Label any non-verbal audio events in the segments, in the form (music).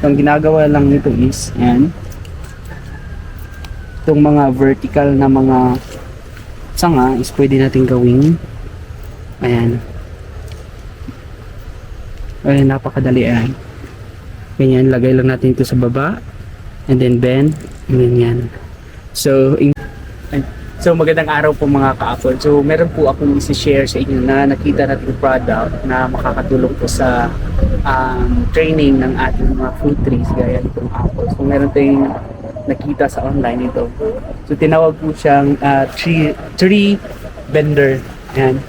Ang ginagawa lang nito is, yan. Itong mga vertical na mga sanga is pwede natin gawing ayan. Ayan, napakadali yan. Ganyan, lagay lang natin ito sa baba. And then bend. And. So, in, ay, so magandang araw po mga ka-Apple. So, meron po akong isi-share sa inyo na nakita natin product na makakatulong po sa um, training ng ating mga fruit trees gaya nitong apple. So, meron tayong nakita sa online ito. So, tinawag po siyang uh, tree, tree bender. Ayan.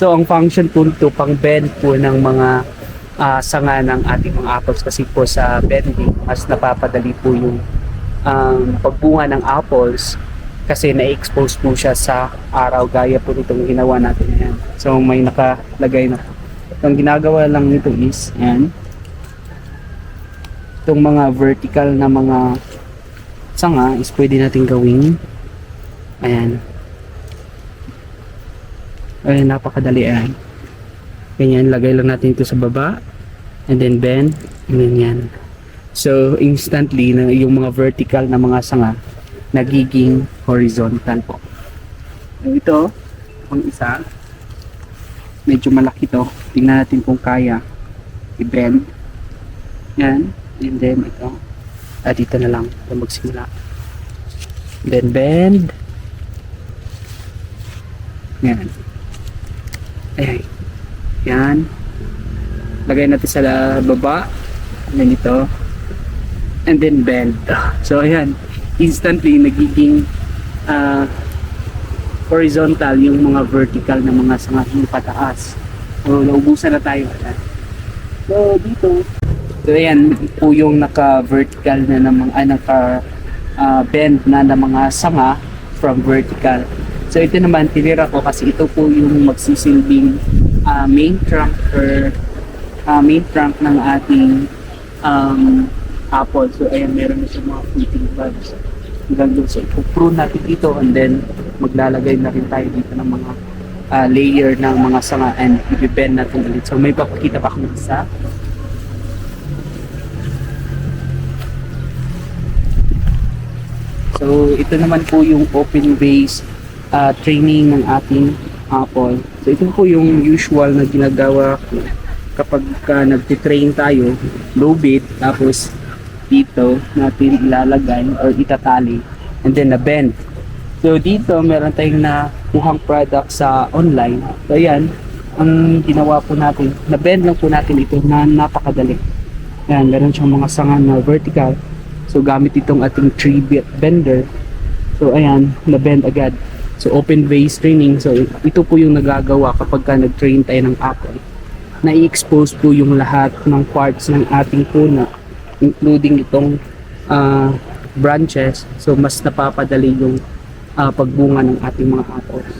So, ang function po nito, pang bend po ng mga ah, sanga ng ating mga apples kasi po sa bending, mas napapadali po yung um, pagbunga ng apples kasi na-expose po siya sa araw gaya po nitong ginawa natin yan. So, may nakalagay na po. Ginagawa lang nito is, yan, itong mga vertical na mga sanga is pwede natin gawing ayan Ayan, napakadali yan. Ganyan, lagay lang natin ito sa baba. And then bend. And. So, instantly, na yung mga vertical na mga sanga, nagiging horizontal po. Ito, ang isa, medyo malaki to. Tingnan natin kung kaya i-bend. Yan. And then ito. Ah, dito na lang. Ito magsimula. Then bend. Yan. Ayan. Yan. Lagay natin sa baba. And then ito. And then bend. (laughs) So, ayan. Instantly, nagiging ah, horizontal yung mga vertical na mga sanga yung pataas. So, naubusan na tayo. So, dito. So, ayan po yung naka-vertical na ng mga, ah, naka ah, bend na ng mga sanga from vertical. So ito naman tinira ko kasi ito po yung magsisilbing ah, main trunk or ah, main trunk ng ating um, apple. So ayan meron na siyang mga fruiting buds. Hanggang doon. So ipuprune natin dito and then maglalagay na rin tayo dito ng mga ah, layer ng mga sanga and i-bend natin ulit. So may papakita pa akong isa. So ito naman po yung open base uh, training ng ating Apple. So ito po yung usual na ginagawa kapag ka nagtitrain tayo, low bit, tapos dito natin ilalagay or itatali and then na bend. So dito meron tayong nakuhang product sa online. So ayan, ang ginawa po natin, na bend lang po natin ito na napakadali. Ayan, meron siyang mga sanga na vertical. So gamit itong ating tree bit bender. So ayan, na bend agad. So open base training. So ito po yung nagagawa kapag ka nag-train tayo ng apple. Na-expose po yung lahat ng parts ng ating puna including itong ah, branches. So mas napapadali yung ah, pagbunga ng ating mga apples.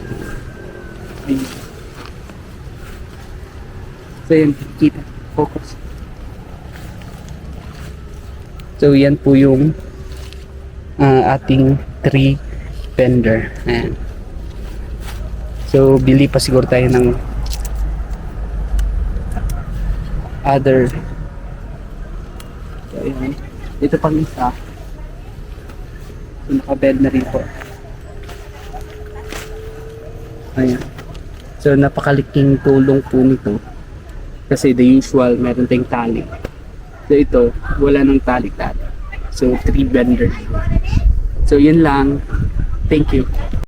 So yun, kita. Focus. So yan po yung ah, ating tree bender. Ayan. So bili pa siguro tayo ng other so, ayan. Ito pang isa. So nakabed na rin po. Ayan. So napakaliking tulong po nito. Kasi the usual meron tayong tali. So ito, wala nang tali-tali. So, three bender. So, yun lang. Thank you.